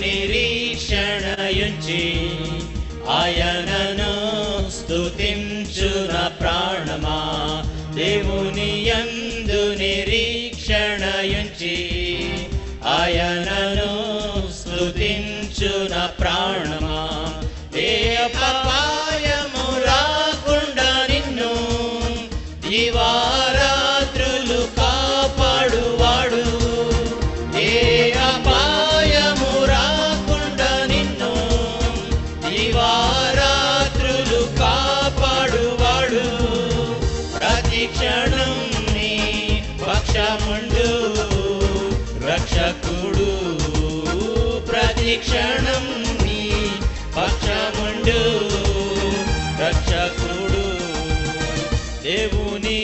നിരീക്ഷണയുചി അയനനു സ്തുതിഞ്ചുന പ്രാണമാ ദേവുനിയന്തു നിരീക്ഷണയുചി അയനനു സ്തുതിഞ്ചുന പ്രാണമാ ദേവപായ മുരാകുണ്ട ദിവാ క్షణం నీ పక్షముండు రక్షకుడు దేవుని